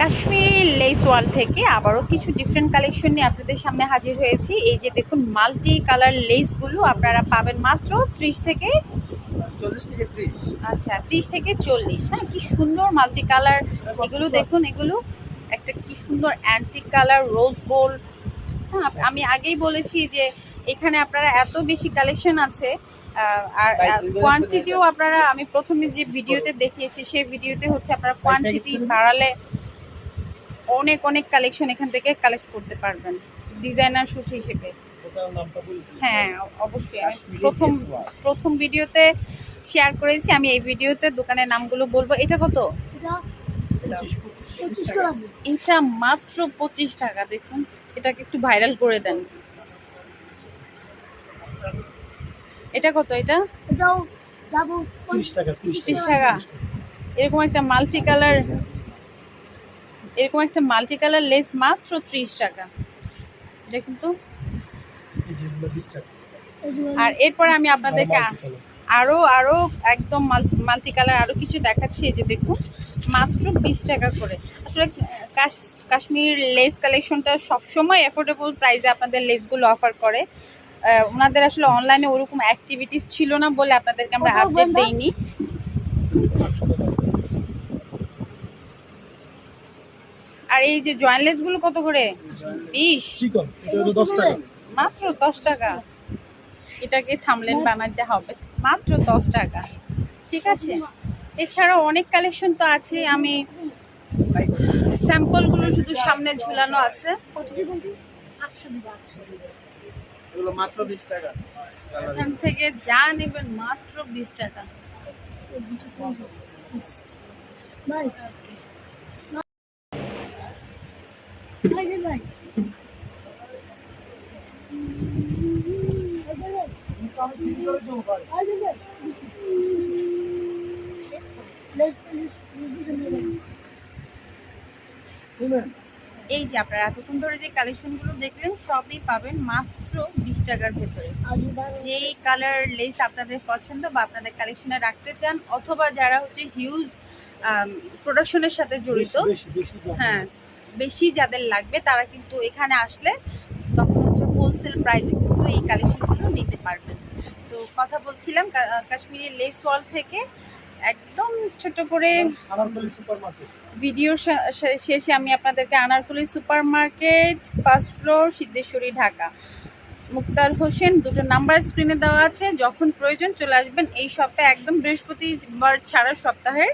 Kashmiri less ওয়াল থেকে আবারও কিছু ডিফারেন্ট কালেকশন নিয়ে আপনাদের সামনে হাজির হয়েছি। এই যে দেখুন মাল্টি কালার লেসগুলো আপনারা পাবেন মাত্র ত্রিশ থেকে আচ্ছা ত্রিশ থেকে চল্লিশ। হ্যাঁ কি সুন্দর মাল্টি কালার এগুলো দেখুন এগুলো একটা কি সুন্দর অ্যান্টিক কালার রোজ গোল্ড হ্যাঁ আমি আগেই বলেছি যে এখানে আপনারা এত বেশি কালেকশন আছে আর কোয়ান্টিটিও আপনারা আমি প্রথমে যে ভিডিওতে দেখিয়েছি সেই ভিডিওতে হচ্ছে আপনারা কোয়ান্টিটি বাড়ালে অনেক অনেক কালেকশন এখান থেকে কালেক্ট করতে পারবেন। ডিজাইনার শুট হিসেবে। হ্যাঁ অবশ্যই। আমি প্রথম প্রথম ভিডিওতে শেয়ার করেছি। আমি এই ভিডিওতে দোকানের নামগুলো বলব। এটা কত? এটা পঁচিশ পঁচিশ পঁচিশ টাকা। করে এটা মাত্র পঁচিশ টাকা দেখুন। এটাকে একটু ভাইরাল করে দেন। এটা কত এটা? এটাও যাব ত্রিশ টাকা ত্রিশ ত্রিশ টাকা। এরকম একটা মাল্টি কালার এরকম একটা মাল্টি কালার লেস মাত্র ত্রিশ টাকা। দেখুন তো। আর এরপরে আমি আপনাদেরকে আ- আরও আরও একদম মাল্টি কালার আরও কিছু দেখাচ্ছি এই যে দেখুন মাত্র বিশ টাকা করে। আসলে কাশ- কাশ্মীর লেস কালেকশনটা সবসময় অ্যাফোর্ডেবল প্রাইসে আপনাদের লেসগুলো অফার করে। ওনাদের আসলে অনলাইনে ওরকম অ্যাক্টিভিটিস ছিল না বলে আপনাদেরকে আমরা আপডেট? দেইনি আটশো টাকা আর এই যে জয়েন্ট লেসগুলো কত করে? বিশ? চিকন এটা হলো দশ টাকা। মাত্র দশ টাকা। এটাকে থামলেন বানাতে হবে। মাত্র দশ টাকা। ঠিক আছে? এছাড়াও অনেক কালেকশন তো আছে। আমি স্যাম্পলগুলো শুধু সামনে ঝুলানো আছে। এখান থেকে যা নেবেন মাত্র বিশ টাকা। এই যে আপনারা এতক্ষণ ধরে যে কালেকশনগুলো দেখলেন সবই পাবেন মাত্র বিশ টাকার ভেতরে যেই কালার লেস আপনাদের পছন্দ বা আপনাদের কালেকশনে রাখতে চান অথবা যারা হচ্ছে হিউজ প্রোডাকশনের সাথে জড়িত। হ্যাঁ বেশি যাদের লাগবে তারা কিন্তু এখানে আসলে তখন হচ্ছে হোলসেল প্রাইসে কিন্তু এই কালেকশনগুলো নিতে পারবেন। তো কথা বলছিলাম কা- কাশ্মীরি লেস ওয়াল থেকে একদম ছোট করে আনারকলি সুপার মার্কেট ভিডিও শেষে আমি আপনাদেরকে Anarkali supermarket first floor Siddheswari Dhaka. Muktar Hossain দুটো নাম্বার স্ক্রিনে দেওয়া আছে যখন প্রয়োজন চলে আসবেন এই সপ্তাহে একদম বৃহস্পতিবার ছাড়া সপ্তাহের